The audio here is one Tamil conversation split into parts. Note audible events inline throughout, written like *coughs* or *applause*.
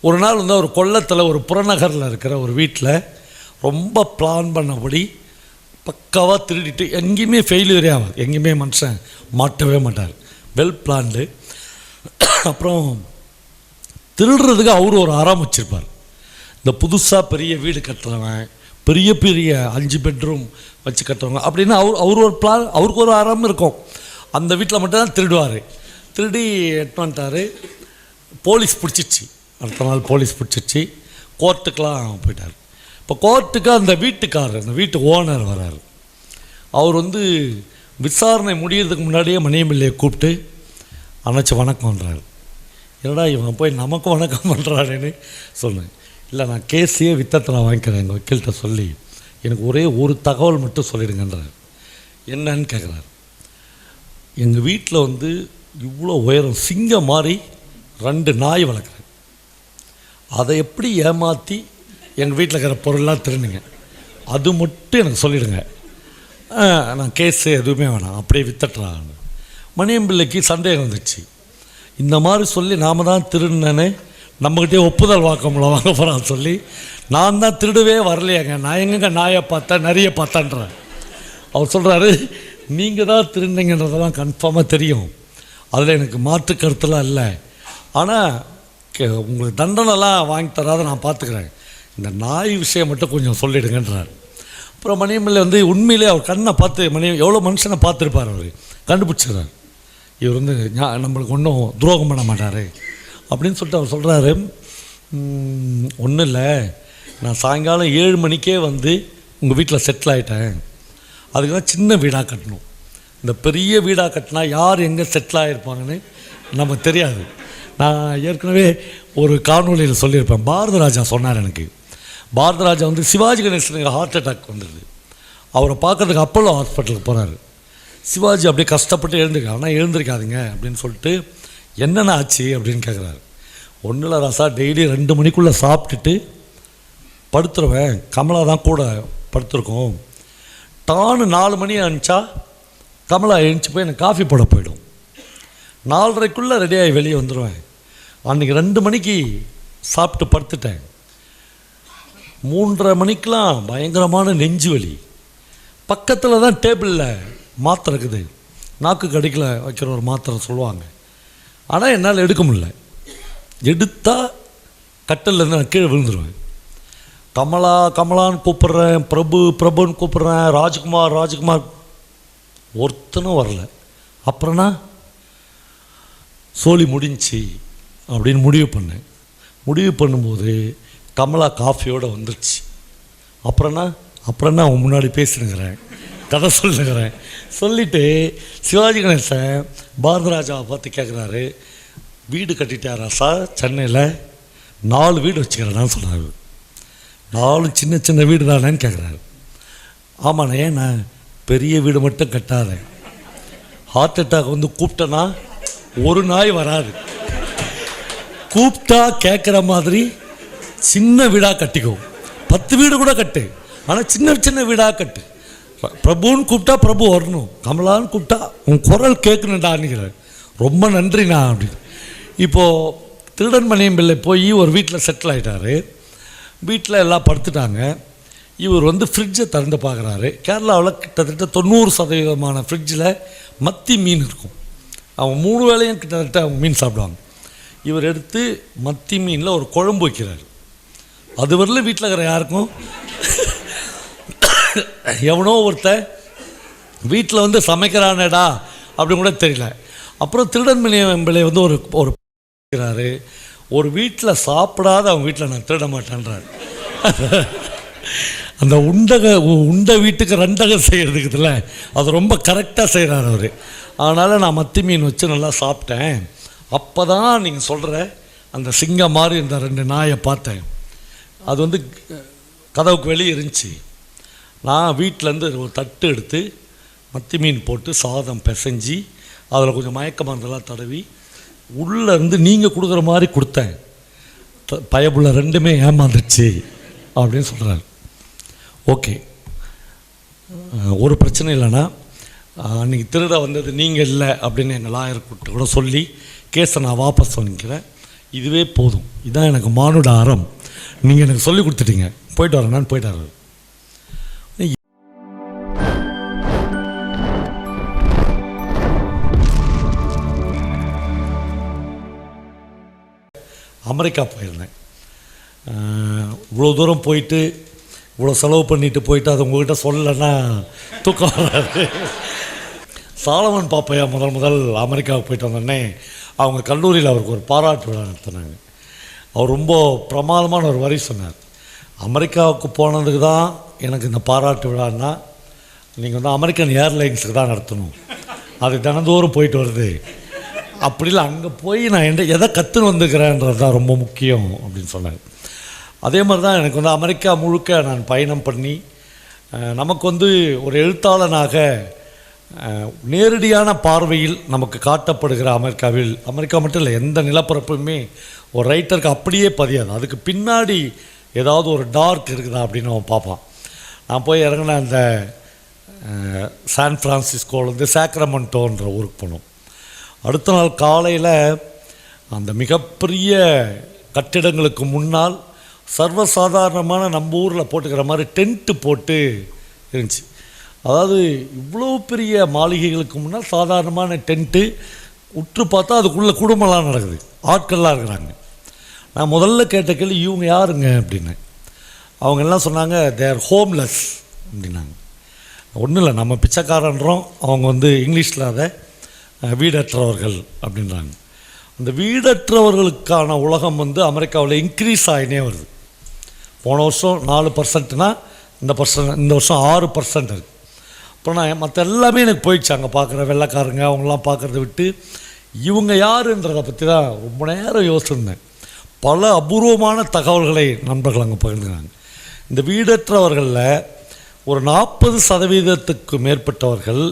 ஒரு நாள் வந்து ஒரு கொல்லத்தில் ஒரு புறநகரில் இருக்கிற ஒரு வீட்டில் ரொம்ப பிளான் பண்ணபடி பக்காவாக திருடிட்டு எங்கேயுமே ஃபெயிலியரே ஆகாது எங்கேயுமே மனுஷன் மாட்டவே மாட்டார். வெல் பிளான்டு அப்புறம் திருடுறதுக்கு அவர் ஒரு அறம் வச்சுருப்பார். இந்த புதுசாக பெரிய வீடு கட்டுறவன் பெரிய பெரிய அஞ்சு பெட்ரூம் வச்சு கட்டுறவங்க அப்படின்னு அவர் அவர் ஒரு பிளான் அவருக்கு ஒரு அறம் இருக்கும். அந்த வீட்டில் மட்டும்தான் திருடுவார். திருடி எட்டு வந்துட்டார். போலீஸ் பிடிச்சிச்சு அடுத்த நாள் போலீஸ் பிடிச்சிச்சு. கோர்ட்டுக்கெலாம் போயிட்டார். இப்போ கோர்ட்டுக்கு அந்த வீட்டுக்காரர் அந்த வீட்டு ஓனர் வரார். அவர் வந்து விசாரணை முடியறதுக்கு முன்னாடியே மணியமில்லையை கூப்பிட்டு அணைச்சி பண்ணுறாரு என்னடா இவன் போய் நமக்கு வணக்கம் பண்ணுறாருன்னு சொன்னேன் இல்லை நான் கேஸையே வித்தத்தில் வாங்கிக்கிறேன் எங்கள் வக்கீல்கிட்ட சொல்லி. எனக்கு ஒரே ஒரு தகவல் மட்டும் சொல்லிடுங்கன்றார். என்னன்னு கேட்குறாரு எங்கள் வீட்டில் வந்து இவ்வளோ உயரம் சிங்கம் மாதிரி ரெண்டு நாய் வளர்க்குறேன் அதை எப்படி ஏமாற்றி எங்கள் வீட்டில் இருக்கிற பொருள்லாம் திருடுங்க அது மட்டும் எனக்கு சொல்லிடுங்க. நான் கேஸு எதுவுமே வேணாம். அப்படியே வித்தட்டுறாங்க மணியம்பிள்ளைக்கு சந்தேகம் வந்துச்சு. இந்த மாதிரி சொல்லி நாம தான் திருடினேன்னு நம்மக்கிட்டே ஒப்புதல் வாக்கம்ல வாங்க போகிறான்னு சொல்லி நான் தான் திருடவே வரலையாங்க. நான் எங்கங்க நாயை பார்த்தேன் நிறைய பார்த்தேன்றேன். அவர் சொல்கிறாரு நீங்கள் தான் திருந்தீங்கன்றதெல்லாம் கன்ஃபார்மாக தெரியும். அதில் எனக்கு மாற்று கருத்துலாம் இல்லை. ஆனால் உங்களுக்கு தண்டனைலாம் வாங்கி தராத நான் பார்த்துக்கிறேன். இந்த நாய் விஷயம் மட்டும் கொஞ்சம் சொல்லிடுங்கன்றார். அப்புறம் மணியமில்லை வந்து உண்மையிலே அவர் கண்ணை பார்த்து மணி எவ்வளோ மனுஷனை பார்த்துருப்பார் அவர்? கண்டுபிடிச்சிடுறார். இவர் வந்து நம்மளுக்கு ஒன்றும் துரோகம் பண்ண மாட்டார். அப்படின்னு சொல்லிட்டு அவர் சொல்கிறாரு ஒன்றும் இல்லை. நான் சாயங்காலம் ஏழு மணிக்கே வந்து உங்கள் வீட்டில் செட்டில் ஆகிட்டேன் அதுக்கு தான் சின்ன வீடாக கட்டணும். இந்த பெரிய வீடாக கட்டினா யார் எங்கே செட்டில் ஆகிருப்பாங்கன்னு நமக்கு தெரியாது. நான் ஏற்கனவே ஒரு காணொலியில் சொல்லியிருப்பேன். பாரத ராஜா சொன்னார் எனக்கு. பாரத ராஜா வந்து சிவாஜி கணேசனுக்கு ஹார்ட் அட்டாக் வந்தது. அவரை பார்க்கறதுக்கு அப்போலோ ஹாஸ்பிட்டலுக்கு போகிறாரு சிவாஜி அப்படியே கஷ்டப்பட்டு எழுந்திருக்காரு. ஆனால் எழுந்திருக்காதுங்க அப்படின்னு சொல்லிட்டு என்னென்ன ஆச்சு? அப்படின்னு கேட்குறாரு ஒன்றும் இல்லை ராசா டெய்லி ரெண்டு மணிக்குள்ளே சாப்பிட்டுட்டு படுத்துருவேன். கமலா தான் கூட படுத்துருக்கோம். டானு நாலு மணி அனுப்பிச்சா கமலா எழுந்துச்சு போய் எனக்கு காஃபி போட போயிடும். நாலரைக்குள்ளே ரெடியாகி வெளியே வந்துடுவேன் அன்றைக்கி ரெண்டு மணிக்கு சாப்பிட்டு படுத்துட்டேன். மூன்றரை மணிக்கெலாம் பயங்கரமான நெஞ்சு வலி. பக்கத்தில் தான் டேபிளில் மாத்திரை இருக்குது. நாக்கு கடிக்கல வைக்கிற ஒரு மாத்திரை சொல்லுவாங்க. ஆனால் என்னால் எடுக்க முடியல. எடுத்தால் கட்டல்லேருந்து நான் கீழே விழுந்துருவேன். கமலா கமலான்னு கூப்பிட்றேன் பிரபு பிரபுன்னு கூப்பிட்றேன் ராஜ்குமார் ராஜ்குமார். ஒருத்தனும் வரல. அப்புறம்னா சோழி முடிஞ்சு. அப்படின்னு முடிவு பண்ணேன் முடிவு பண்ணும்போது கமலா காஃபியோடு வந்துருச்சு. அப்புறம்னா அப்புறம்னா அவன் முன்னாடி பேசினுங்கிறேன் கதை சொல்லுங்கிறேன் சொல்லிவிட்டு சிவாஜி கணேசன் பாரதராஜாவை பார்த்து கேட்குறாரு வீடு கட்டிட்டாரா சார்? சென்னையில். நாலு வீடு வச்சுக்கிறேன்னு சொன்னார். நாலு சின்ன சின்ன வீடு தானேன்னு கேட்குறாரு ஆமாண்ணே நான் பெரிய வீடு மட்டும் கட்டாத ஹார்ட் அட்டாக் வந்து கூப்பிட்டேன்னா ஒரு நாய் வராது. கூப்பிட்டா கேட்குற மாதிரி சின்ன வீடாக கட்டிக்கோ. பத்து வீடு கூட கட்டு. ஆனால் சின்ன சின்ன வீடாக கட்டு. பிரபுன்னு கூப்பிட்டா பிரபு வரணும். கமலான்னு கூப்பிட்டா உன் குரல் கேட்கணுண்டான்னுங்கிறார் ரொம்ப நன்றிண்ணா அப்படின்னு. இப்போது திருடன் மணியம் பிள்ளை போய் ஒரு வீட்டில் செட்டில் ஆகிட்டாரு வீட்டில் எல்லாம் படுத்துட்டாங்க. இவர் வந்து ஃப்ரிட்ஜை திறந்து பார்க்குறாரு. கேரளாவில் கிட்டத்தட்ட தொண்ணூறு சதவீதமான ஃப்ரிட்ஜில் மத்தி மீன் இருக்கும். அவங்க மூணு வேளையும் கிட்டத்தட்ட அவங்க மீன் சாப்பிடுவாங்க. இவர் எடுத்து மத்தி மீனில் ஒரு குழம்பு வைக்கிறார். அது வரல வீட்டில் இருக்கிற யாருக்கும்? எவனோ ஒருத்தன் வீட்டில் வந்து சமைக்கிறானேடா அப்படின்னு கூட தெரியல. அப்புறம் திருடன் பிள்ளை வந்து ஒரு ஒரு ஒரு வீட்டில் சாப்பிடாத அவன் வீட்டில் நான் திருட மாட்டேன்றார். அந்த உண்டக உ- உண்ட வீட்டுக்கு ரெண்டகம் செய்கிறதுக்கு செய்கிறதுக்குதுல அது ரொம்ப கரெக்டாக செய்கிறார் அவர். அதனால் நான் மத்தி மீன் வச்சு நல்லா சாப்பிட்டேன். அப்போ தான் நீங்கள் சொல்கிற அந்த சிங்கம் மாதிரி இந்த ரெண்டு நாயை பார்த்தேன். அது வந்து கதவுக்கு வெளியே இருந்துச்சு. நான் வீட்டிலேருந்து ஒரு தட்டு எடுத்து மத்தி மீன் போட்டு சாதம் பிசைஞ்சி அதில் கொஞ்சம் மயக்க மருந்தெல்லாம் தடவி உள்ளே இருந்து நீங்கள் கொடுக்குற மாதிரி கொடுத்தேன். த- பயப்புள்ள ரெண்டுமே ஏமாந்துச்சு அப்படின்னு சொல்கிறாரு ஓகே. ஒரு பிரச்சனை இல்லைன்னா அன்றைக்கி திருட வந்தது நீங்கள் இல்லை அப்படின்னு எங்கள் லாயர் கூப்பிட்டு கூட சொல்லி கேஸை நான் வாபஸ் வாங்கிக்கிறேன். இதுவே போதும். இதுதான் எனக்கு மானுட அறம். நீங்கள் எனக்கு சொல்லி கொடுத்துட்டீங்க. போயிட்டு வரேன் நான் போயிட்டு வரேன் அமெரிக்கா போயிருந்தேன். இவ்வளோ தூரம் போயிட்டு இவ்வளோ செலவு பண்ணிட்டு போயிட்டு அது உங்ககிட்ட சொல்லலைன்னா தூக்கம் வராது. சாலமன் பாப்பையா முதல் முதல் அமெரிக்காவுக்கு போயிட்டு வந்தோடனே அவங்க கல்லூரியில் அவருக்கு ஒரு பாராட்டு விழா நடத்தினாங்க. அவர் ரொம்ப பிரமாதமான ஒரு வரி சொன்னார். அமெரிக்காவுக்கு போனதுக்கு தான் எனக்கு இந்த பாராட்டு விழான்னா நீங்கள் வந்து அமெரிக்கன் ஏர்லைன்ஸுக்கு தான் நடத்தணும். அது தினந்தோறும் போயிட்டு வருது. அப்படி இல்லை அங்கே போய் நான் என்ன எதை கற்றுன்னு வந்துக்கிறேன்றது தான் ரொம்ப முக்கியம் அப்படின்னு சொன்னார். அதே மாதிரி தான் எனக்கு வந்து அமெரிக்கா முழுக்க நான் பயணம் பண்ணி நமக்கு வந்து ஒரு எழுத்தாளனாக நேரடியான பார்வையில் நமக்கு காட்டப்படுகிற அமெரிக்காவில் அமெரிக்கா மட்டும் இல்லை எந்த நிலப்பரப்புமே ஒரு ரைட்டருக்கு அப்படியே பதியாது. அதுக்கு பின்னாடி ஏதாவது ஒரு டார்க் இருக்குதா அப்படின்னு அவன் பார்ப்பான். நான் போய் இறங்கின அந்த சான் ஃப்ரான்சிஸ்கோலேருந்து சாக்ரமெண்டோன்ற ஊருக்கு போனோம். அடுத்த நாள் காலையில் அந்த மிகப்பெரிய கட்டிடங்களுக்கு முன்னால் சர்வசாதாரணமான நம்ம ஊரில் போட்டுக்கிற மாதிரி டென்ட்டு போட்டு இருந்துச்சு. அதாவது இவ்வளோ பெரிய மாளிகைகளுக்கு முன்னால் சாதாரணமான டென்ட்டு உற்று பார்த்தா அதுக்குள்ளே குடும்பம்லாம் நடக்குது. ஆட்கள்லாம் இருக்கிறாங்க. நான் முதல்ல கேட்ட கேள்வி இவங்க யாருங்க? அப்படின்னு. அவங்க எல்லாம் சொன்னாங்க தேர் ஹோம்லெஸ் அப்படின்னாங்க. ஒன்றும் இல்லை நம்ம பிச்சைக்காரன்றோம். அவங்க வந்து இங்கிலீஷில் அதை வீடற்றவர்கள். அப்படின்றாங்க. அந்த வீடற்றவர்களுக்கான உலகம் வந்து அமெரிக்காவில் இன்க்ரீஸ் ஆகினே வருது. போன வருஷம் நாலு பர்சன்ட்னா இந்த பர்சன்ட் இந்த வருஷம் ஆறு பர்சன்ட் இருக்குது இப்போ நான் மற்ற எல்லாமே எனக்கு போயிடுச்சு அங்கே பார்க்குற வெள்ளைக்காரங்க அவங்களாம் பார்க்குறத விட்டு. இவங்க யாருன்றதை பற்றி தான் ரொம்ப நேரம் யோசிச்சிருந்தேன். பல அபூர்வமான தகவல்களை நண்பர்கள் அங்கே பகிர்ந்துக்கிறாங்க. இந்த வீடற்றவர்களில் ஒரு நாற்பது சதவீதத்துக்கு மேற்பட்டவர்கள்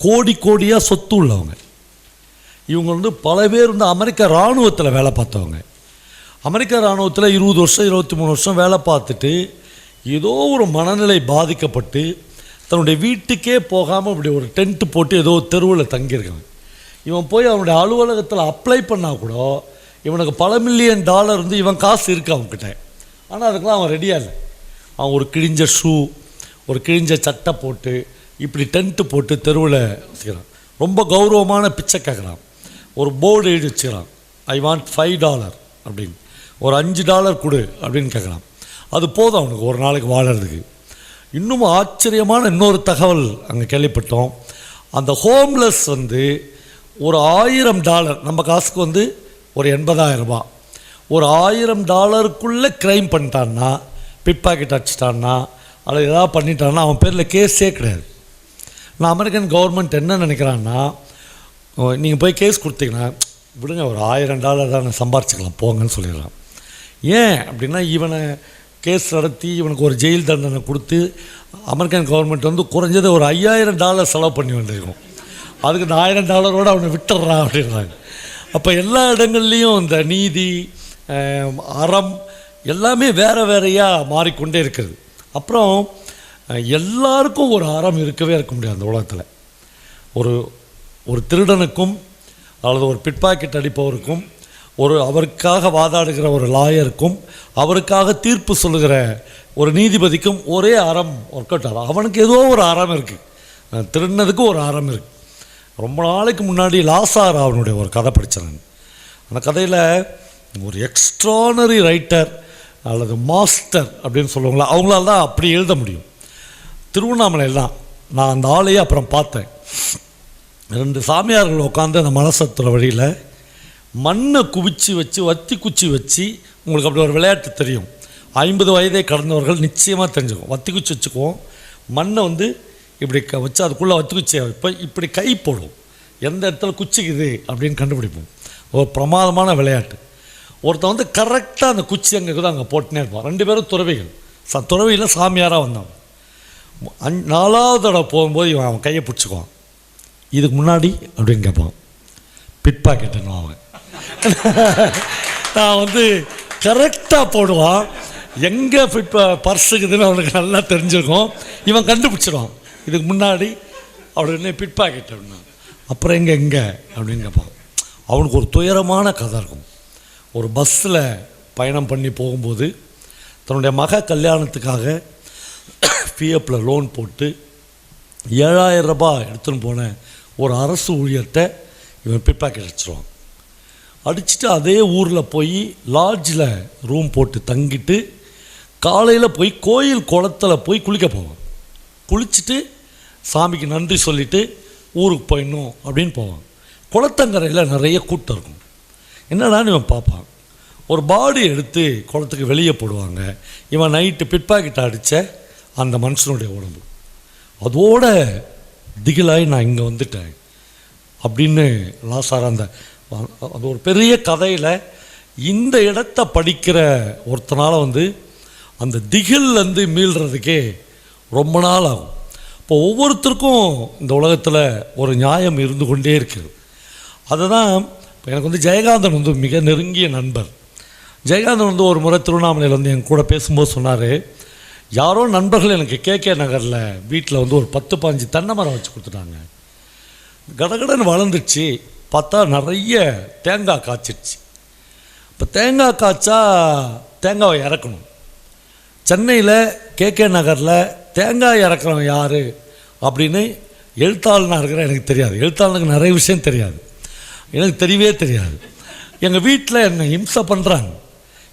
கோடி கோடியாக சொத்து உள்ளவங்க. இவங்க வந்து பல பேர் வந்து அமெரிக்க இராணுவத்தில் வேலை பார்த்தவங்க. அமெரிக்க இராணுவத்தில் இருபது வருஷம் இருபத்தி மூணு வருஷம் வேலை பார்த்துட்டு ஏதோ ஒரு மனநிலை பாதிக்கப்பட்டு தன்னுடைய வீட்டுக்கே போகாமல் இப்படி ஒரு டென்ட் போட்டு ஏதோ தெருவில் தங்கியிருக்காங்க இவன் போய் அவனுடைய அலுவலகத்தில் அப்ளை பண்ணால் கூட இவனுக்கு பல மில்லியன் டாலர் வந்து இவன் காசு இருக்கு அவன்கிட்ட. ஆனால் அதுக்கெல்லாம் அவன் ரெடியாக இல்லை. அவன் ஒரு கிழிஞ்ச ஷூ ஒரு கிழிஞ்ச சட்டை போட்டு இப்படி டென்ட்டு போட்டு தெருவில் வச்சுக்கிறான். ரொம்ப கௌரவமான பிச்சை கேட்குறான் ஒரு போர்டு எழுதி வச்சுக்கிறான். ஐ வாண்ட் ஃபைவ் டாலர் அப்படின்னு. ஒரு அஞ்சு டாலர் கொடு அப்படின்னு கேட்குறான் அது போதும் அவனுக்கு ஒரு நாளைக்கு வாழறதுக்கு. இன்னும் ஆச்சரியமான இன்னொரு தகவல் அங்கே கேள்விப்பட்டோம். அந்த ஹோம்லெஸ் வந்து ஒரு ஆயிரம் டாலர் நம்ம காசுக்கு வந்து ஒரு எண்பதாயிரம் ரூபா ஒரு ஆயிரம் டாலருக்குள்ளே க்ரைம் பண்ணிட்டான்னா பிட் பாக்கெட் அடிச்சிட்டான்னா அல்லது ஏதாவது பண்ணிட்டான்னா அவன் பேரில் கேஸே கிடையாது. நான் அமெரிக்கன் கவர்மெண்ட் என்ன நினைக்கிறான்னா நீங்கள் போய் கேஸ் கொடுத்தீங்கன்னா விடுங்க ஒரு ஆயிரம் டாலர் தான் சம்பாரிச்சிக்கலாம் போங்கன்னு சொல்லிடுறான். ஏன் அப்படின்னா இவனை கேஸ் நடத்தி இவனுக்கு ஒரு ஜெயில் தண்டனை கொடுத்து அமெரிக்கன் கவர்மெண்ட் வந்து குறைஞ்சது ஒரு ஐயாயிரம் டாலர் செலவு பண்ணி வேண்டியிருக்கும் அதுக்கு இந்த ஆயிரம் டாலரோடு அவனை விட்டுடுறான் அப்படின்றாங்க. அப்போ எல்லா இடங்கள்லேயும் இந்த நீதி அறம் எல்லாமே வேறு வேறையாக மாறிக்கொண்டே இருக்கிறது அப்புறம் எல்லாருக்கும் ஒரு அறம் இருக்கவே இருக்க முடியாது அந்த உலகத்தில். ஒரு ஒரு திருடனுக்கும் அல்லது ஒரு பிட்பாக்கெட் அடிப்பவருக்கும் ஒரு அவருக்காக வாதாடுகிற ஒரு லாயருக்கும் அவருக்காக தீர்ப்பு சொல்லுகிற ஒரு நீதிபதிக்கும் ஒரே அறம் ஒர்க் அவுட் ஆகும் அவனுக்கு ஏதோ ஒரு அறம் இருக்குது திருடினதுக்கு ஒரு அறம் இருக்குது ரொம்ப நாளைக்கு முன்னாடி லாசார் அவனுடைய ஒரு கதை படித்தேன் நான் அந்த கதையில் ஒரு எக்ஸ்ட்ரானரி ரைட்டர் அல்லது மாஸ்டர் அப்படின்னு சொல்லுவாங்களா அவங்களால தான் அப்படி எழுத முடியும். திருவண்ணாமலையில் தான் நான் அந்த ஆளையே அப்புறம் பார்த்தேன். ரெண்டு சாமியார்கள் உட்காந்து அந்த மனசத்துற வழியில் மண்ணை குவிச்சு வச்சு வத்தி குச்சி வச்சு உங்களுக்கு அப்படி ஒரு விளையாட்டு தெரியும். ஐம்பது வயதை கடந்தவர்கள் நிச்சயமாக தெரிஞ்சுக்கும். வத்தி குச்சி வச்சுக்குவோம். மண்ணை வந்து இப்படி க வச்சு அதுக்குள்ளே வத்தி குச்சி வைப்போம் இப்படி கை போடுவோம் எந்த இடத்துல குச்சிக்குது அப்படின்னு கண்டுபிடிப்போம். ஒரு பிரமாதமான விளையாட்டு. ஒருத்தன் வந்து கரெக்டாக அந்த குச்சி அங்கே இருக்குது அங்கே போட்டுனே இருப்பான். ரெண்டு பேரும் துறவிகள். ச துறவியில் சாமியாராக வந்தாங்க அஞ் நாலாவது தடவை போகும்போது இவன் அவன் கையை பிடிச்சிக்குவான். இதுக்கு முன்னாடி அப்படின்னு கேட்பான். பிட் பாக்கெட்டுன்னு அவன். *laughs* நான் வந்து கரெக்டாக போடுவான். எங்கே ஃபிட் பர்ஸுக்குதுன்னு அவனுக்கு நல்லா தெரிஞ்சிருக்கும். இவன் கண்டுபிடிச்சிடுவான் இதுக்கு முன்னாடி அவனுக்கு பிட் பாக்கெட் அப்படின்னா அப்புறம் எங்கே எங்கே? அப்படின்னு கேட்பான் அவனுக்கு ஒரு துயரமான கதை இருக்கும். ஒரு பஸ்ஸில் பயணம் பண்ணி போகும்போது தன்னுடைய மக கல்யாணத்துக்காக *coughs* பிஎஃப்பில் லோன் போட்டு ஏழாயிரம் ரூபாய் எடுத்துன்னு போன ஒரு அரசு ஊழியர்கிட்ட இவன் பிட்பாக்கெட் அடிச்சிருவான். அடிச்சுட்டு அதே ஊரில் போய் லாட்ஜில் ரூம் போட்டு தங்கிட்டு காலையில் போய் கோயில் குளத்துல போய் குளிக்க போவான். குளிச்சுட்டு சாமிக்கு நன்றி சொல்லிவிட்டு ஊருக்கு போயிடணும் அப்படின்னு போவான். குளத்தங்கரையில் நிறைய கூட்டம் இருக்கும். என்னடான்னு இவன் பார்ப்பான்? ஒரு பாடி எடுத்து குளத்துக்கு வெளியே போடுவாங்க. இவன் நைட்டு பிட்பாக்கெட் அடித்த அந்த மனுஷனுடைய உடம்பு. அதோட திகிலாகி நான் இங்கே வந்துட்டேன் அப்படின்னு லாசார் அந்த அது ஒரு பெரிய கதையில் இந்த இடத்த படிக்கிற ஒருத்தனால் வந்து அந்த திகில்லேருந்து மீள்றதுக்கே ரொம்ப நாள் ஆகும். இப்போ ஒவ்வொருத்தருக்கும் இந்த உலகத்தில் ஒரு நியாயம் இருந்து கொண்டே இருக்குது. அதுதான் இப்போ எனக்கு வந்து ஜெயகாந்தன் வந்து மிக நெருங்கிய நண்பர். ஜெயகாந்தன் வந்து ஒரு முறை திருவண்ணாமலையில் வந்து என் கூட பேசும்போது சொன்னார் யாரோ நண்பர்கள் எனக்கு கேகே நகரில் வீட்டில் வந்து ஒரு பத்து பாஞ்சு தென்னை மரம் வச்சு கொடுத்துட்டாங்க. கடகடன் வளர்ந்துச்சு பார்த்தா நிறைய தேங்காய் காய்ச்சிருச்சு. இப்போ தேங்காய் காய்ச்சா தேங்காவை இறக்கணும். சென்னையில் கேகே நகரில் தேங்காய் இறக்குறவன் யார்? அப்படின்னு எழுத்தாளனாக இருக்கிற எனக்கு தெரியாது. எழுத்தாளனுக்கு நிறைய விஷயம் தெரியாது. எனக்கு தெரியவே தெரியாது. எங்கள் வீட்டில் என்னை இம்சை பண்ணுறாங்க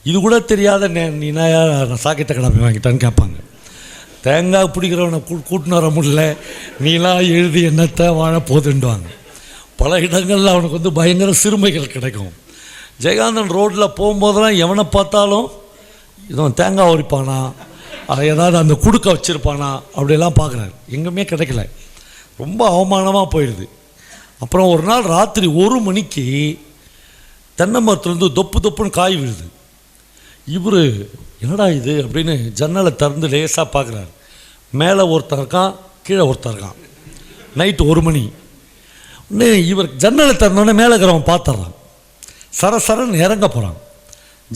இது கூட தெரியாத நே நீ நான் சாக்கெட்டை கிளம்பி வாங்கிட்டான்னு கேட்பாங்க. தேங்காய் பிடிக்கிறவனை கூ கூட்டின்னு வர முடியல. நீலாம் எழுதி என்னத்தை வாழ போதுண்டுவாங்க பல இடங்களில் அவனுக்கு வந்து பயங்கர சிறுமைகள் கிடைக்கும். ஜெயகாந்தன் ரோட்டில் போகும்போதெல்லாம் எவனை பார்த்தாலும் இவன் தேங்காய் உரிப்பானா அதை ஏதாவது அந்த குடுக்க வச்சுருப்பானா அப்படியெல்லாம் பார்க்குறாரு. எங்குமே கிடைக்கல. ரொம்ப அவமானமாக போயிடுது. அப்புறம் ஒரு நாள் ராத்திரி ஒரு மணிக்கு தென்னை மரத்துலேருந்து தொப்பு தொப்புன்னு காய் விழுது. இவர் என்னடா இது? அப்படின்னு ஜன்னலை திறந்து லேசாக பார்க்குறாரு. மேலே ஒருத்தர் இருக்கான் கீழே ஒருத்தர் இருக்கான். நைட்டு ஒரு மணி. இவர் ஜன்னலை திறந்தோடனே மேலே இருக்கிறவன் பார்த்துட்றான். சர சரன்னு இறங்க போகிறான்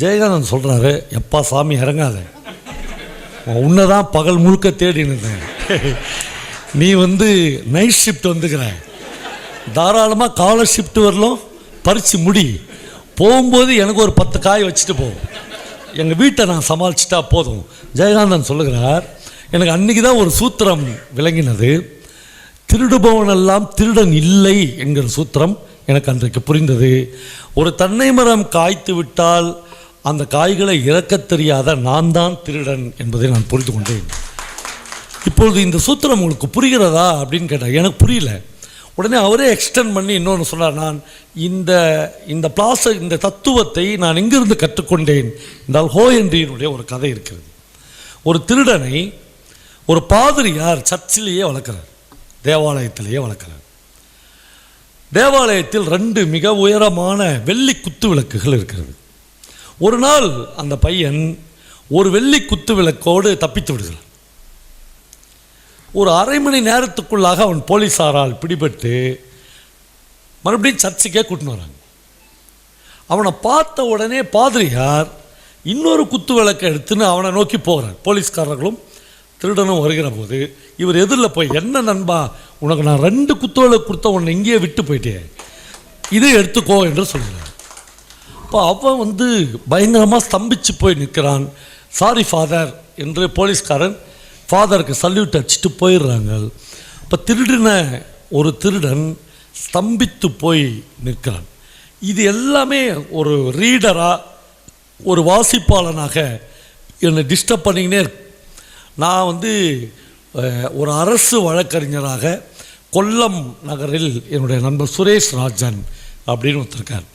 ஜெயகாந்தன் சொல்கிறாரு எப்பா சாமி இறங்காத. உன்னை தான் பகல் முழுக்க தேடின்னு இருந்தேன் நீ வந்து நைட் ஷிஃப்ட் வந்துக்கிற. தாராளமாக காலர் ஷிஃப்ட் வரலும் பறித்து முடி. போகும்போது எனக்கு ஒரு பத்து காய் வச்சுட்டு போவோம் எங்கள் வீட்டை நான் சமாளிச்சிட்டா போதும். ஜெயகாந்தன் சொல்லுகிறார் எனக்கு அன்றைக்கி தான் ஒரு சூத்திரம் விளங்கினது. திருடுபவனெல்லாம் திருடன் இல்லை என்கிற சூத்திரம் எனக்கு அன்றைக்கு புரிந்தது. ஒரு தென்னை மரம் காய்த்து விட்டால் அந்த காய்களை இறக்க தெரியாத நான் தான் திருடன் என்பதை நான் புரிந்து கொண்டேன். இப்பொழுது இந்த சூத்திரம் உங்களுக்கு புரிகிறதா அப்படின்னு கேட்டால் எனக்கு புரியல. உடனே அவரே எக்ஸ்டெண்ட் பண்ணி இன்னொன்று சொன்னார் நான் இந்த இந்த பிளாச இந்த தத்துவத்தை நான் எங்கிருந்து கற்றுக்கொண்டேன்? என்றால் ஹோ என்றியினுடைய ஒரு கதை இருக்கிறது. ஒரு திருடனை ஒரு பாதிரியார் சர்ச்சிலேயே வளர்க்குறார். தேவாலயத்திலேயே வளர்க்குறாங்க. தேவாலயத்தில் ரெண்டு மிக உயரமான வெள்ளி குத்து விளக்குகள் இருக்கிறது. ஒரு நாள் அந்த பையன் ஒரு வெள்ளி குத்து விளக்கோடு தப்பித்து விடுகிறான். ஒரு அரை மணி நேரத்துக்குள்ளாக அவன் போலீஸாரால் பிடிபட்டு மறுபடியும் சர்ச்சுக்கே கூட்டின்னு வராங்க. அவனை பார்த்த உடனே பாதிரியார் இன்னொரு குத்து விளக்கை எடுத்துன்னு அவனை நோக்கி போகிறார். போலீஸ்காரர்களும் திருடனும் வருகிற போது இவர் எதிரில் போய் என்ன நண்பா உனக்கு நான் ரெண்டு குத்தோலை கொடுத்த உன்னை இங்கேயே விட்டு போயிட்டேன் இதை எடுத்துக்கோ என்று சொல்கிறார் அப்போ அவன் வந்து பயங்கரமாக ஸ்தம்பிச்சு போய் நிற்கிறான் சாரி ஃபாதர் என்று போலீஸ்காரன் ஃபாதருக்கு சல்யூட் அடிச்சுட்டு போயிடுறாங்க. இப்போ திருடின ஒரு திருடன் ஸ்தம்பித்து போய் நிற்கிறான். இது எல்லாமே ஒரு ரீடராக ஒரு வாசிப்பாளனாக என்னை டிஸ்டர்ப் பண்ணிக்கினே நான் வந்து ஒரு அரசு வழக்கறிஞராக கொல்லம் நகரில் என்னுடைய நண்பர் சுரேஷ் ராஜன் அப்படின்னு ஒருத்தருக்கார்.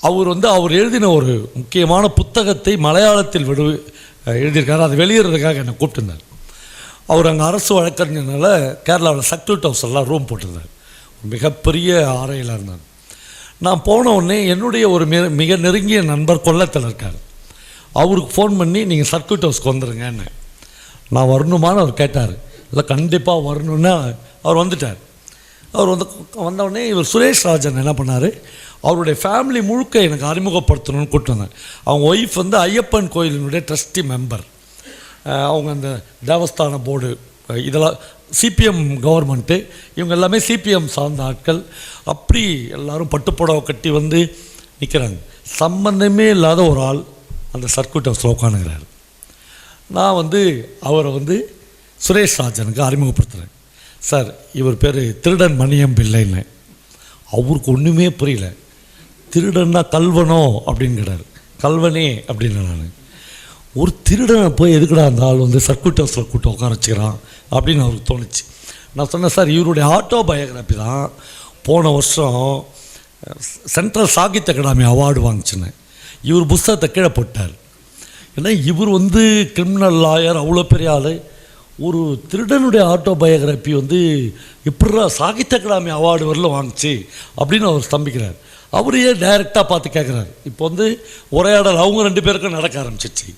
அவர் வந்து அவர் எழுதின ஒரு முக்கியமான புத்தகத்தை மலையாளத்தில் விடு எழுதியிருக்காரு. அதை வெளியிடுறதுக்காக என்னை கூப்பிட்டுருந்தார். அவர் அங்கே அரசு வழக்கறிஞர்னால கேரளாவில் சக்யூட் ஹவுஸ் எல்லாம் ரூம் போட்டிருந்தார் மிகப்பெரிய ஆரையில் இருந்தார். நான் போன உடனே என்னுடைய ஒரு மிக மிக நெருங்கிய நண்பர் கொல்லத்தில் இருக்கார். அவருக்கு ஃபோன் பண்ணி நீங்கள் சர்க்கியூட் ஹவுஸ்க்கு வந்துடுங்கன்னு நான் வரணுமான்னு அவர் கேட்டார். இல்லை கண்டிப்பாக வரணுன்னா அவர் வந்துட்டார். அவர் வந்து வந்தவுடனே இவர் சுரேஷ் ராஜன் என்ன பண்ணார்? அவருடைய ஃபேமிலி முழுக்க எனக்கு அறிமுகப்படுத்தணும்னு கூப்பிட்டு வந்தார். அவங்க ஒய்ஃப் வந்து ஐயப்பன் கோயிலினுடைய ட்ரஸ்டி மெம்பர் அவங்க அந்த தேவஸ்தான போர்டு இதெல்லாம் சிபிஎம் கவர்மெண்ட்டு இவங்க எல்லாமே சிபிஎம் சார்ந்த ஆட்கள். அப்படி எல்லாரும் பட்டுப்புடவை கட்டி வந்து நிற்கிறாங்க சம்பந்தமே இல்லாத ஒரு ஆள் அந்த சர்க்கியூட் ஹவுஸில் நான் வந்து அவரை வந்து சுரேஷ் ராஜனுக்கு அறிமுகப்படுத்துகிறேன் சார் இவர் பேர் திருடன் மணியம் பிள்ளைன்னு. அவருக்கு ஒன்றுமே புரியல. திருடன்னா கல்வனோ அப்படிங்கிறார். கல்வனே அப்படின்னு நான். ஒரு திருடனை போய் எதுக்குடா அந்த ஆள் வந்து சர்க்கியூட் ஹவுஸில் கூட்டம் உட்கார வச்சுக்கிறான் அப்படின்னு அவருக்கு தோணுச்சு. நான் சொன்னேன் சார் இவருடைய ஆட்டோ பயோகிராஃபி தான் போன வருஷம் சென்ட்ரல் சாகித்ய அகாடமி அவார்டு வாங்கிச்சுன்னு. இவர் புஸ்தகத்தை கீழே போட்டார். ஏன்னா இவர் வந்து கிரிமினல் லாயர் அவ்வளோ பெரிய ஆள். ஒரு திருடனுடைய ஆட்டோ பயோகிராஃபி வந்து எப்படா சாகித்ய அகாடமி அவார்டு வரல வாங்கிச்சு அப்படின்னு அவர் ஸ்தம்பிக்கிறார். அவரையே டைரெக்டாக பார்த்து கேட்குறாரு இப்போ வந்து உரையாடல் அவங்க ரெண்டு பேருக்கும் நடக்க ஆரம்பிச்சிச்சு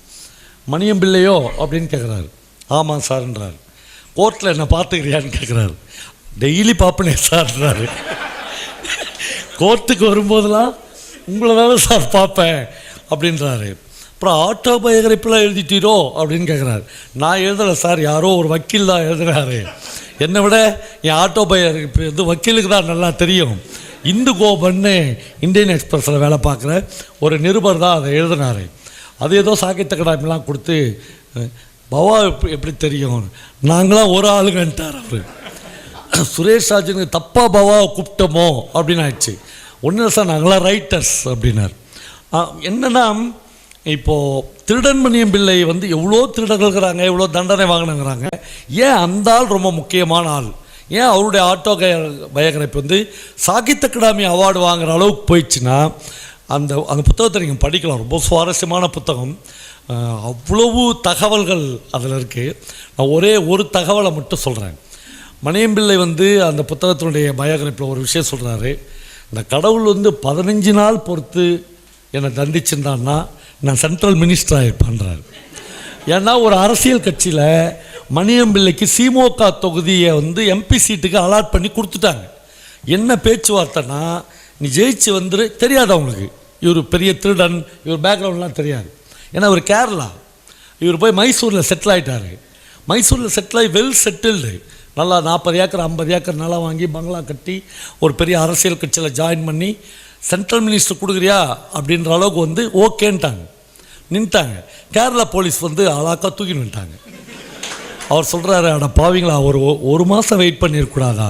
மணியம் பிள்ளையோ அப்படின்னு கேட்குறாரு ஆமாம் சார்ன்றார். கோர்ட்டில் என்ன பார்த்துக்கிறியான்னு கேட்குறாரு டெய்லி பார்ப்பனே சார்ன்றாரு. கோர்ட்டுக்கு வரும்போதெல்லாம் உங்களை தானே சார் பார்ப்பேன் அப்படின்றாரு. அப்புறம் ஆட்டோபயோகிராஃபிலாம் எழுதிட்டீரோ அப்படின்னு கேட்குறாரு நான் எழுதலை சார் யாரோ ஒரு வக்கீல் தான் எழுதுகிறாரு என்னை விட என் ஆட்டோபயோகிராஃபி வந்து வக்கீலுக்கு தான் நல்லா தெரியும். இந்து கோபன்னு இந்தியன் எக்ஸ்பிரஸில் வேலை பார்க்குற ஒரு நிருபர் தான் அதை எழுதினாரு. அது ஏதோ சாகித்ய அகாடமிலாம் கொடுத்து பவா எப்படி எப்படி தெரியும்? நாங்களாம் ஒரு ஆளுங்கன்ட்டார் அவர். சுரேஷ் ராஜனுக்கு தப்பாக பவாவை கூப்பிட்டோமோ? அப்படின்னு ஆயிடுச்சு. ஒன்றும் சார் நாங்களாம் ரைட்டர்ஸ் அப்படின்னார். என்னென்னா இப்போது திருடன்மணியம் பிள்ளை வந்து எவ்வளோ திருடர்கள் இருக்கிறாங்க எவ்வளோ தண்டனை வாங்கினாங்கிறாங்க. ஏன் அந்த ஆள் ரொம்ப முக்கியமான ஆள்? ஏன் அவருடைய ஆட்டோ பயோகிராஃபி வந்து சாகித்ய அகாடமி அவார்டு வாங்குற அளவுக்கு போயிடுச்சுன்னா அந்த அந்த புத்தகத்தை நீங்கள் படிக்கலாம். ரொம்ப சுவாரஸ்யமான புத்தகம். அவ்வளவு தகவல்கள் அதில் இருக்குது நான் ஒரே ஒரு தகவலை மட்டும் சொல்கிறேன் மணியம்பிள்ளை வந்து அந்த புத்தகத்தினுடைய பயோகிராஃபியில் ஒரு விஷயம் சொல்கிறாரு இந்த கடவுள் வந்து பதினஞ்சு நாள் பொறுத்து என்னை தண்டிச்சிருந்தான்னா நான் சென்ட்ரல் மினிஸ்டர் பண்ணுறாரு ஏன்னா ஒரு அரசியல் கட்சியில் மணியம்பிள்ளைக்கு சிமோகா தொகுதியை வந்து எம்பி சீட்டுக்கு அலாட் பண்ணி கொடுத்துட்டாங்க. என்ன பேச்சுவார்த்தைனா நீ ஜெயிச்சு வந்துரு தெரியாது அவங்களுக்கு. இவர் பெரிய திருடன் இவர் பேக்ரவுண்ட்லாம் தெரியாது. ஏன்னா அவர் கேரளா. இவர் போய் மைசூரில் செட்டில் ஆகிட்டார் மைசூரில் செட்டில் ஆகி வெல் செட்டில்டு நல்லா நாற்பது ஏக்கர் ஐம்பது ஏக்கர் நிலம் வாங்கி பங்களா கட்டி ஒரு பெரிய அரசியல் கட்சியில் ஜாயின் பண்ணி சென்ட்ரல் மினிஸ்டர் கொடுக்குறியா? அப்படின்ற அளவுக்கு வந்து ஓகேன்ட்டாங்க. நின்ட்டாங்க. கேரளா போலீஸ் வந்து அழாக்கா தூக்கி நின்ட்டாங்க. அவர் சொல்கிறாரு அட பாவிங்களா ஒரு ஒரு மாதம் வெயிட் பண்ணியிருக்கூடாதா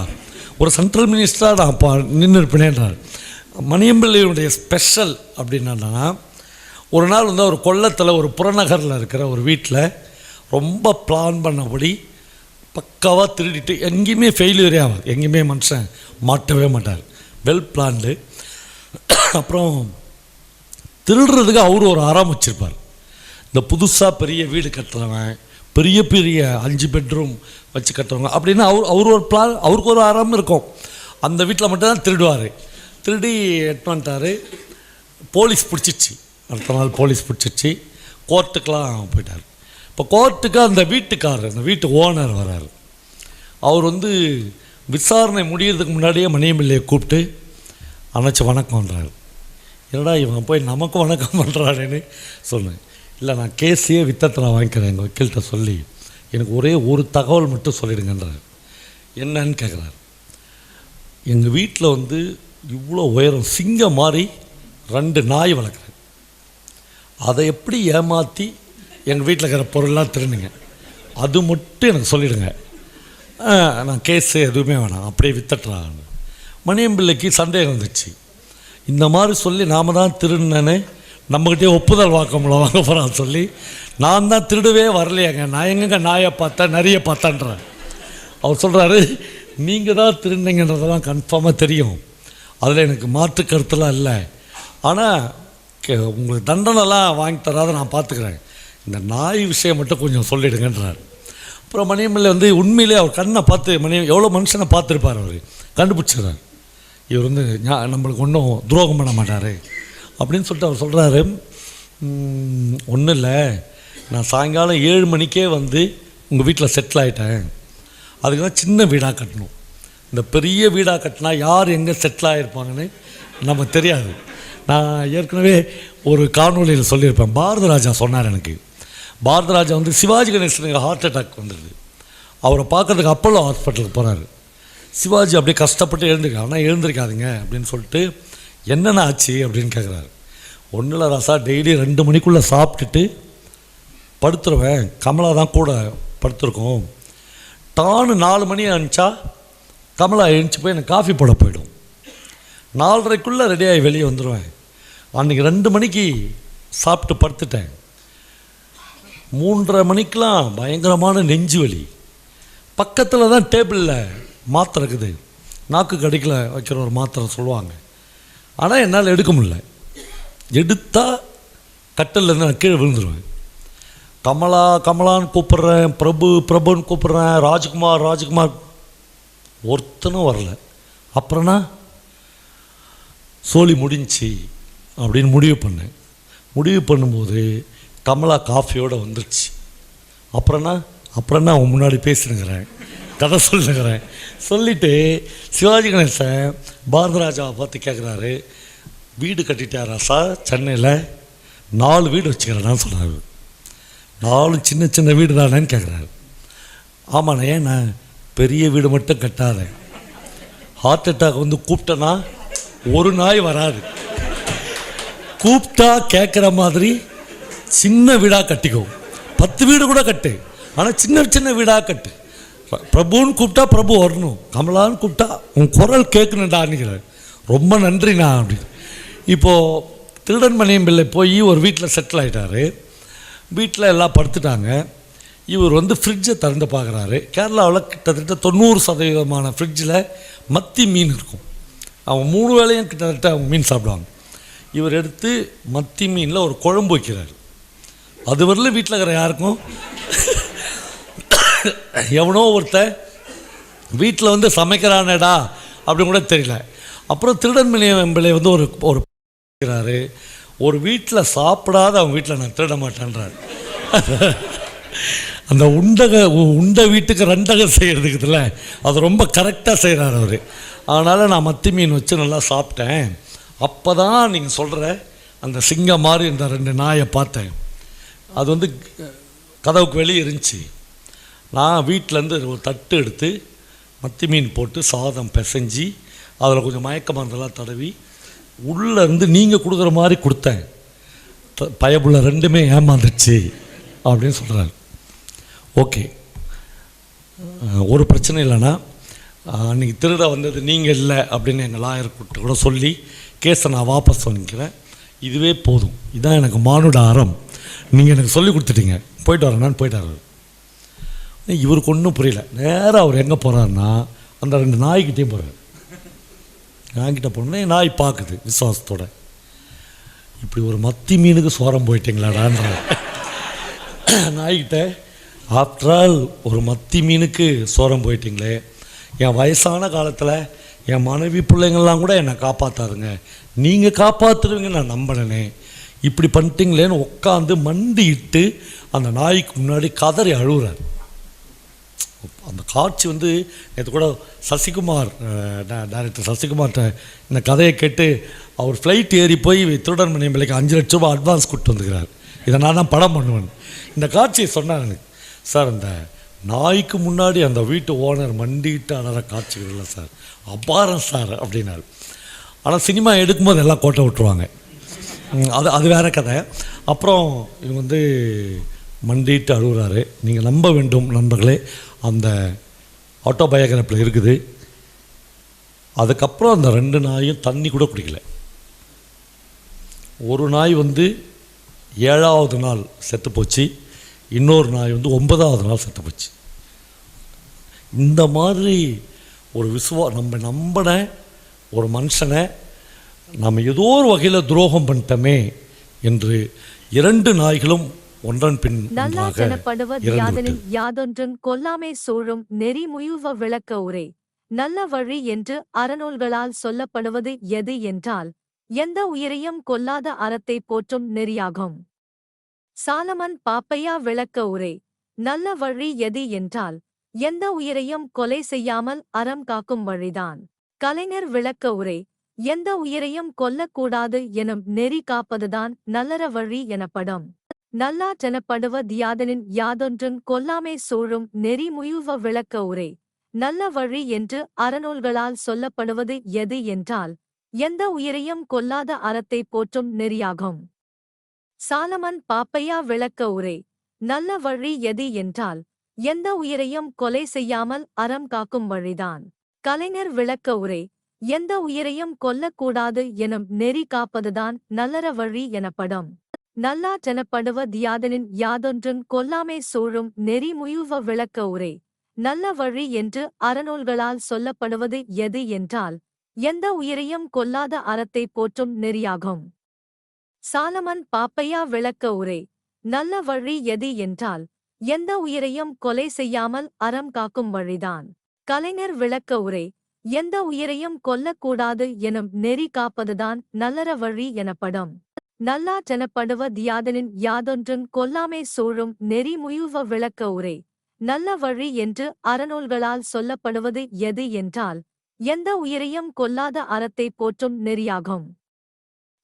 ஒரு சென்ட்ரல் மினிஸ்டராக நான் பா நின்று இருப்பேனேன்றார் மணியம்பிள்ளையுடைய ஸ்பெஷல் அப்படின்னா ஒரு நாள் வந்து ஒரு கொல்லத்தில் ஒரு புறநகரில் இருக்கிற ஒரு வீட்டில் ரொம்ப பிளான் பண்ணபடி பக்காவாக திருடிட்டு எங்கேயுமே ஃபெயிலியரே ஆகாது எங்கேயுமே மனுஷன் மாட்டவே மாட்டார். வெல் பிளான்டு அப்புறம் திருடுறதுக்கு அவர் ஒரு அறம் வச்சுருப்பார் இந்த புதுசாக பெரிய வீடு கட்டுறவன் பெரிய பெரிய அஞ்சு பெட்ரூம் வச்சு கட்டுறவங்க அப்படின்னு அவர் அவர் ஒரு பிளான் அவருக்கு ஒரு அறம் இருக்கும். அந்த வீட்டில் மட்டும்தான் திருடுவார். திருடி எட்டு போலீஸ் பிடிச்சிச்சு அடுத்த நாள் போலீஸ் பிடிச்சிச்சு கோர்ட்டுக்கெலாம் போயிட்டார். இப்போ கோர்ட்டுக்கு அந்த வீட்டுக்காரர் அந்த வீட்டு ஓனர் வரார். அவர் வந்து விசாரணை முடியறதுக்கு முன்னாடியே மணியமில்லையை கூப்பிட்டு அணைச்சி வணக்கம்ன்றாரு என்னடா இவங்க போய் நமக்கு வணக்கம் பண்ணுறாருன்னு சொன்னேன். இல்லை நான் கேஸையே வித்தத்தை நான் வாங்கிக்கிறேன் எங்கள் வக்கீல்கிட்ட சொல்லி. எனக்கு ஒரே ஒரு தகவல் மட்டும் சொல்லிடுங்கன்றார். என்னன்னு கேட்குறாரு எங்கள் வீட்டில் வந்து இவ்வளோ உயரம் சிங்கம் மாதிரி ரெண்டு நாய் வளர்க்குறேன். அதை எப்படி ஏமாற்றி எங்கள் வீட்டில் இருக்கிற பொருள்லாம் திருணுங்க அது மட்டும் எனக்கு சொல்லிவிடுங்க நான் கேஸு எதுவுமே வேணாம். அப்படியே வித்தட்டுறாங்க. மணியம்பிள்ளைக்கு சந்தேகம் வந்துச்சு. இந்த மாதிரி சொல்லி நாம தான் திருடினேன்னு நம்மக்கிட்டே ஒப்புதல் வாக்கம்ல வாங்க போகிறான் சொல்லி நான் தான் திருடவே வரலையாங்க. நான் எங்கங்க நாயை பார்த்தேன் நிறைய பார்த்தேன்றேன். அவர் சொல்கிறாரு நீங்கள் தான் திருநீங்கன்றதெல்லாம் கன்ஃபார்மாக தெரியும். அதில் எனக்கு மாற்று கருத்துலாம் இல்லை. ஆனால் கே- உங்களுக்கு தண்டனைலாம் வாங்கி தராத நான் பார்த்துக்கிறேன். இந்த நாய் விஷயம் மட்டும் கொஞ்சம் சொல்லிடுங்கன்றார். அப்புறம் மணியம்பிள்ளை வந்து உண்மையிலே அவர் கண்ணை பார்த்து மணி எவ்வளோ மனுஷனை பார்த்துருப்பார் அவர். கண்டுபிடிச்சிடுறார். இவர் வந்து நம்மளுக்கு ஒன்றும் துரோகம் பண்ண மாட்டார். அப்படின்னு சொல்லிட்டு அவர் சொல்கிறாரு ஒன்றும் இல்லை. நான் சாயங்காலம் ஏழு மணிக்கே வந்து உங்கள் வீட்டில் செட்டில் ஆகிட்டேன் அதுக்கு தான் சின்ன வீடாக கட்டணும். இந்த பெரிய வீடாக கட்டினா யார் எங்கே செட்டில் ஆகிருப்பாங்கன்னு நமக்கு தெரியாது. நான் ஏற்கனவே ஒரு காணொளியில் சொல்லியிருப்பேன். பாரத ராஜா சொன்னார் எனக்கு. பாரத ராஜா வந்து சிவாஜி கணேசனுக்கு ஹார்ட் அட்டாக் வந்துடுது அவரை பார்க்குறதுக்கு அப்போலோ ஹாஸ்பிட்டலுக்கு போகிறாரு சிவாஜி அப்படியே கஷ்டப்பட்டு எழுந்திருக்காரு. ஆனால் எழுந்திருக்காதுங்க அப்படின்னு சொல்லிட்டு என்னென்ன ஆச்சு? அப்படின்னு கேட்குறாரு ஒன்றும் இல்லை ராசா டெய்லி ரெண்டு மணிக்குள்ளே சாப்பிட்டுட்டு படுத்துருவேன். கமலா தான் கூட படுத்துருக்கோம். டானு நாலு மணி அனுப்பிச்சா கமலா எழுந்துச்சு போய் எனக்கு காஃபி போட போயிடும். நாலரைக்குள்ளே ரெடியாகி வெளியே வந்துடுவேன் அன்றைக்கி ரெண்டு மணிக்கு சாப்பிட்டு படுத்துட்டேன். மூன்றரை மணிக்கெலாம் பயங்கரமான நெஞ்சு வலி. பக்கத்தில் தான் டேபிளில் மாத்திரை இருக்குது. நாக்கு கடிக்கல வைக்கிற ஒரு மாத்திரை சொல்லுவாங்க. ஆனால் என்னால் எடுக்க முடியல. எடுத்தால் கட்டிலேருந்து நான் கீழே விழுந்துருவேன். கமலா கமலான்னு கூப்பிட்றேன் பிரபு பிரபுன்னு கூப்பிட்றேன் ராஜ்குமார் ராஜ்குமார். ஒருத்தனும் வரல. அப்புறம்னா சோழி முடிஞ்சி அப்படின்னு முடிவு பண்ணேன். முடிவு பண்ணும்போது கமலா காஃபியோடு வந்துடுச்சு அப்புறம்னா அப்புறம்னா அவன் முன்னாடி பேசினுங்கிறேன். கதை சொல்லுகிறேன். சொல்லிவிட்டு சிவாஜி கணேசன் பாரதராஜாவை பார்த்து கேட்குறாரு வீடு கட்டிட்டாரா சார் சென்னையில் நாலு வீடு வச்சுக்கிறேன்னு சொன்னார். நாலு சின்ன சின்ன வீடு தானேன்னு கேட்குறாரு ஆமாண்ணே நான் பெரிய வீடு மட்டும் கட்டாத. ஹார்ட் அட்டாக் வந்து கூப்பிட்டேன்னா ஒரு நாய் வராது. கூப்பிட்டா கேட்குற மாதிரி சின்ன வீடாக கட்டிக்கோ. பத்து வீடு கூட கட்டு. ஆனால் சின்ன சின்ன வீடாக கட்டு. பிரபுன்னு கூப்பிட்டா பிரபு வரணும். கமலான்னு கூப்பிட்டா உன் குரல் கேட்கணுண்டான்னுக்கிறார் ரொம்ப நன்றிண்ணா அப்படின்னு இப்போது திருடன்மணியம் பிள்ளை போய் ஒரு வீட்டில் செட்டில் ஆகிட்டாரு வீட்டில் எல்லாம் படுத்துட்டாங்க. இவர் வந்து ஃப்ரிட்ஜை திறந்து பார்க்குறாரு. கேரளாவில் கிட்டத்தட்ட தொண்ணூறு சதவீதமான ஃப்ரிட்ஜில் மத்தி மீன் இருக்கும். அவங்க மூணு வேளையும் கிட்டத்தட்ட அவங்க மீன் சாப்பிடுவாங்க. இவர் எடுத்து மத்தி மீனில் ஒரு குழம்பு வைக்கிறார். அது வரல வீட்டில் இருக்கிற யாருக்கும்? எவனோ ஒருத்தன் வீட்டில் வந்து சமைக்கிறானேடா அப்படின்னு கூட தெரியல. அப்புறம் திருடன்மணி வெம்பிளை வந்து ஒரு ஒரு இருக்கிறாரு ஒரு வீட்டில் சாப்பிடாத அவங்க வீட்டில் நான் திருட மாட்டேன்றார். அந்த உண்டக உ- உண்ட வீட்டுக்கு செய்கிறதுக்கு இதில் அது ரொம்ப கரெக்டாக செய்கிறார் அவர். அதனால் நான் மத்தி மீன் வச்சு நல்லா சாப்பிட்டேன். அப்போ தான் நீங்கள் சொல்கிற அந்த சிங்கம் மாதிரி இந்த ரெண்டு நாயை பார்த்தேன். அது வந்து கதவுக்கு வெளியே இருந்துச்சு. நான் வீட்டிலேருந்து ஒரு தட்டு எடுத்து மத்தி மீன் போட்டு சாதம் பிசைஞ்சி அதில் கொஞ்சம் மயக்க மருந்தெல்லாம் தடவி உள்ளேருந்து நீங்கள் கொடுக்குற மாதிரி கொடுத்தேன். த- பயப்புள்ள ரெண்டுமே ஏமாந்துச்சு அப்படின்னு சொல்கிறாரு ஓகே. ஒரு பிரச்சனை இல்லைன்னா அன்றைக்கி திருட வந்தது நீங்கள் இல்லை அப்படின்னு எங்கள் லாயர் கூப்பிட்டு கூட சொல்லி கேஸை நான் வாபஸ் வாங்கிக்கிறேன். இதுவே போதும். இதுதான் எனக்கு மானுட அறம். நீங்கள் எனக்கு சொல்லி கொடுத்துட்டீங்க. போயிட்டு வரேன் போயிட்டு வரேன். இவருக்கு ஒன்றும் புரியல. நேராக அவர் எங்கே போகிறாருன்னா அந்த ரெண்டு நாய்கிட்டேயும் போகிறார் நாய்கிட்ட போனோடனே நாய் பார்க்குது விசுவாசத்தோட. இப்படி ஒரு மத்தி மீனுக்கு சோரம் போயிட்டீங்களாடான்ற. *laughs* நாய்கிட்ட ஆஃப்டர் ஆல் ஒரு மத்தி மீனுக்கு சோரம் போயிட்டீங்களே. என் வயசான காலத்தில் என் மனைவி பிள்ளைங்கள்லாம் கூட என்னை காப்பாற்றாருங்க நீங்கள் காப்பாற்றுருவீங்க நான் நம்பினேனே. இப்படி பண்ணிட்டீங்களேன்னு உட்காந்து மண்டி இட்டு அந்த நாய்க்கு முன்னாடி கதறி அழுகுறாரு அந்த காட்சி வந்து நேற்று கூட சசிகுமார் டைரக்டர் சசிகுமார்கிட்ட இந்த கதையை கேட்டு அவர் ஃப்ளைட் ஏறி போய் திருடன் மணி பிள்ளைக்கு அஞ்சு லட்ச ரூபாய் அட்வான்ஸ் கொடுத்து வந்துக்கிறார். இதை நான் தான் படம் பண்ணுவேன். இந்த காட்சியை சொன்னார் எனக்கு. சார் அந்த நாய்க்கு முன்னாடி அந்த வீட்டு ஓனர் மண்டிட்டு அழகிற காட்சிகள் இல்லை சார். அபாரம் சார் அப்படின்னாரு. ஆனால் சினிமா எடுக்கும்போது எல்லாம் கோட்டை விட்டுருவாங்க. அது அது வேற கதை. அப்புறம் இவங்க வந்து மண்டிட்டு அழுகிறாரு நீங்கள் நம்ப வேண்டும் நண்பர்களே. அந்த ஆட்டோபயோகிராஃபில் இருக்குது. அதுக்கப்புறம் அந்த ரெண்டு நாயும் தண்ணி கூட குடிக்கல. ஒரு நாய் வந்து ஏழாவது நாள் செத்து போச்சு. இன்னொரு நாய் வந்து ஒன்பதாவது நாள் செத்து போச்சு. இந்த மாதிரி ஒரு விசுவா நம்ம நம்பின ஒரு மனுஷனை நம்ம ஏதோ ஒரு வகையில் துரோகம் பண்ணிட்டோமே என்று இரண்டு நாய்களும் ஒன்றன் பின் விட்டது. யாதொன்றும் கொல்லாமை சூழும் நெறிமுயுவ விளக்க உரை. நல்ல வழி என்று அறநூல்களால் சொல்லப்படுவது எது என்றால் எந்த உயிரையும் கொல்லாத அறத்தை போற்றும் நெறியாகும். சாலமன் பாப்பையா விளக்க உரை. நல்ல வழி எது என்றால் எந்த உயிரையும் கொலை செய்யாமல் அறம் காக்கும் வழிதான். கலைஞர் விளக்க உரை. எந்த உயிரையும் கொல்லக்கூடாது எனும் நெறி காப்பதுதான் நல்லற வழி எனப்படும். நல்லாற்றெனப்படுவ தியாதனின் யாதொன்றும் கொல்லாமை சூழும் நெறிமுயுவ விளக்க உரை. நல்ல வழி என்று அறநூல்களால் சொல்லப்படுவது எது என்றால் எந்த உயிரையும் கொல்லாத அறத்தை போற்றும் நெறியாகும். சாலமன் பாப்பையா விளக்க உரை. நல்ல வழி எது என்றால் எந்த உயிரையும் கொலை செய்யாமல் அறம் காக்கும் வழிதான். கலைஞர் விளக்க உரை. எந்த உயிரையும் கொல்லக்கூடாது எனும் நெறி காப்பதுதான் நல்லற வழி எனப்படும். நல்லாற்றெனப்படுவது தியாதனின் யாதொன்றும் கொல்லாமை சூழும் நெறிமுயுவ விளக்க உரை. நல்ல வழி என்று அறநூல்களால் சொல்லப்படுவது எது என்றால் எந்த உயிரையும் கொல்லாத அறத்தை போற்றும் நெறியாகும். சாலமன் பாப்பையா விளக்க உரை. நல்ல வழி எது என்றால் எந்த உயிரையும் கொலை செய்யாமல் அறம் காக்கும் வழிதான். கலைஞர் விளக்க உரை. எந்த உயிரையும் கொல்லக்கூடாது எனும் நெறி காப்பதுதான் நல்லற வழி எனப்படும். நல்லாற்றெனப்படுவது தியாதனின் யாதொன்றும் கொல்லாமை சூழும் நெறிமுயுவ விளக்க உரை. நல்ல வழி என்று அறநூல்களால் சொல்லப்படுவது எது என்றால் எந்த உயிரையும் கொல்லாத அறத்தை போற்றும் நெறியாகும்.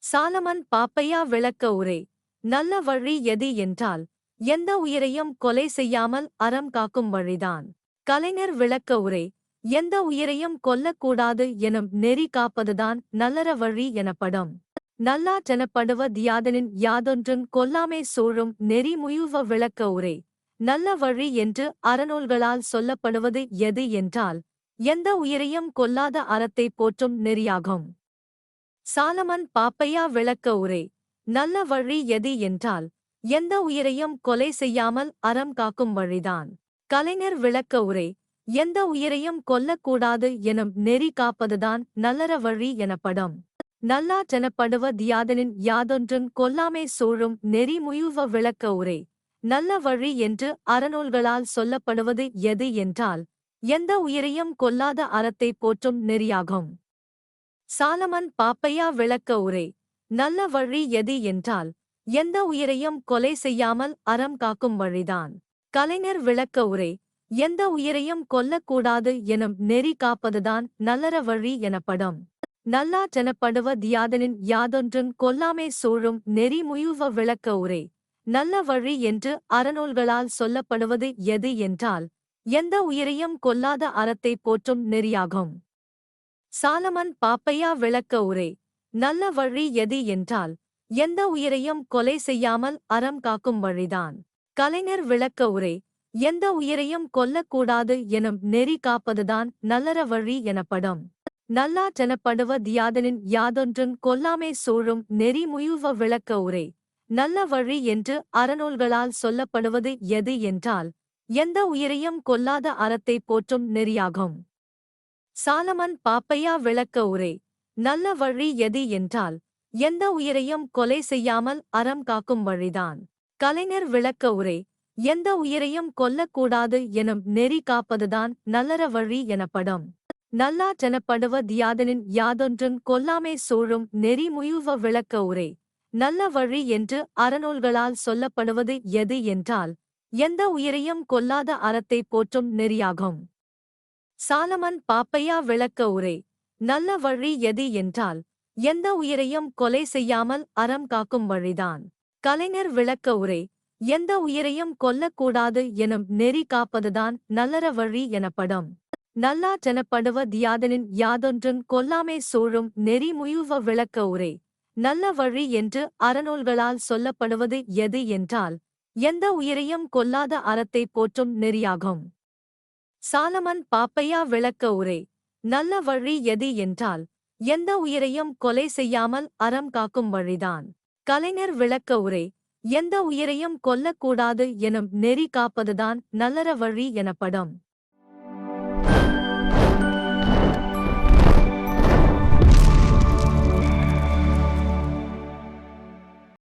சாலமன் பாப்பையா விளக்க உரை. நல்ல வழி எது என்றால் எந்த உயிரையும் கொலை செய்யாமல் அறம் காக்கும் வழிதான். கலைஞர் விளக்க உரை. எந்த உயிரையும் கொல்லக்கூடாது எனும் நெறி காப்பதுதான் நல்லற வழி எனப்படும். நல்லாற்றெனப்படுவது தியாதனின் யாதொன்றும் கொல்லாமை சூழும் நெறிமுயுவ விளக்க உரை. நல்ல வழி என்று அறநூல்களால் சொல்லப்படுவது எது என்றால் எந்த உயிரையும் கொல்லாத அறத்தை போற்றும் நெறியாகும். சாலமன் பாப்பையா விளக்க உரை. நல்ல வழி எது என்றால் எந்த உயிரையும் கொலை செய்யாமல் அறம் காக்கும் வழிதான். கலைஞர் விளக்க உரை. எந்த உயிரையும் கொல்லக்கூடாது எனும் நெறி காப்பதுதான் நல்லற வழி எனப்படும். நல்லாற்றெனப்படுவது யாதனின் யாதொன்றும் கொல்லாமை சூழும் நெறிமுயுவ விளக்க உரை. நல்ல வழி என்று அறநூல்களால் சொல்லப்படுவது எது என்றால் எந்த உயிரையும் கொல்லாத அறத்தை போற்றும் நெறியாகும். சாலமன் பாப்பையா விளக்க உரை. நல்ல வழி எது என்றால் எந்த உயிரையும் கொலை செய்யாமல் அறம் காக்கும் வழிதான். கலைஞர் விளக்க உரை. எந்த உயிரையும் கொல்லக்கூடாது எனும் நெறி காப்பதுதான் நல்லற வழி எனப்படும். நல்லாற்றெனப்படுவது தியாதனின் யாதொன்றும் கொல்லாமை சூழும் நெறிமுயுவ விளக்க உரை. நல்ல வழி என்று அறநூல்களால் சொல்லப்படுவது எது என்றால் எந்த உயிரையும் கொல்லாத அறத்தை போற்றும் நெறியாகும். சாலமன் பாப்பையா விளக்க உரை. நல்ல வழி எது என்றால் எந்த உயிரையும் கொலை செய்யாமல் அறம் காக்கும் வழிதான். கலைஞர் விளக்க உரை. எந்த உயிரையும் கொல்லக்கூடாது எனும் நெறி காப்பதுதான் நல்லற வழி எனப்படும். நல்லாற்றெனப்படுவது தியாதனின் யாதொன்றும் கொல்லாமை சூழும் நெறிமுயுவ விளக்க உரை. நல்ல வழி என்று அறநூல்களால் சொல்லப்படுவது எது என்றால் எந்த உயிரையும் கொல்லாத அறத்தை போற்றும் நெறியாகும். சாலமன் பாப்பையா விளக்க உரை. நல்ல வழி எது என்றால் எந்த உயிரையும் கொலை செய்யாமல் அறம் காக்கும் வழிதான். கலைஞர் விளக்க உரை. எந்த உயிரையும் கொல்லக்கூடாது எனும் நெறி காப்பதுதான் நல்லற வழி எனப்படும். நல்லாற்றெனப்படுவது யாதனின் யாதொன்றும் கொல்லாமை சூழும் நெறிமுயுவ விளக்க உரை. நல்ல வழி என்று அறநூல்களால் சொல்லப்படுவது எது என்றால் எந்த உயிரையும் கொல்லாத அறத்தை போற்றும் நெறியாகும். சாலமன் பாப்பையா விளக்க உரை. நல்ல வழி எது என்றால் எந்த உயிரையும் கொலை செய்யாமல் அறம் காக்கும் வழிதான். கலைஞர் விளக்க உரை. எந்த உயிரையும் கொல்லக்கூடாது எனும் நெறி காப்பதுதான் நல்லற வழி எனப்படும். நல்லாற்றெனப்படுவது தியாதனின் யாதொன்றும் கொல்லாமை சூழும் நெறிமுயுவ விளக்க உரை. நல்ல வழி என்று அறநூல்களால் சொல்லப்படுவது எது என்றால் எந்த உயிரையும் கொல்லாத அறத்தை போற்றும் நெறியாகும். சாலமன் பாப்பையா விளக்க உரை. நல்ல வழி எது என்றால் எந்த உயிரையும் கொலை செய்யாமல் அறம் காக்கும் வழிதான். கலைஞர் விளக்க உரை. எந்த உயிரையும் கொல்லக்கூடாது எனும் நெறி காப்பதுதான் நல்லற வழி எனப்படும்.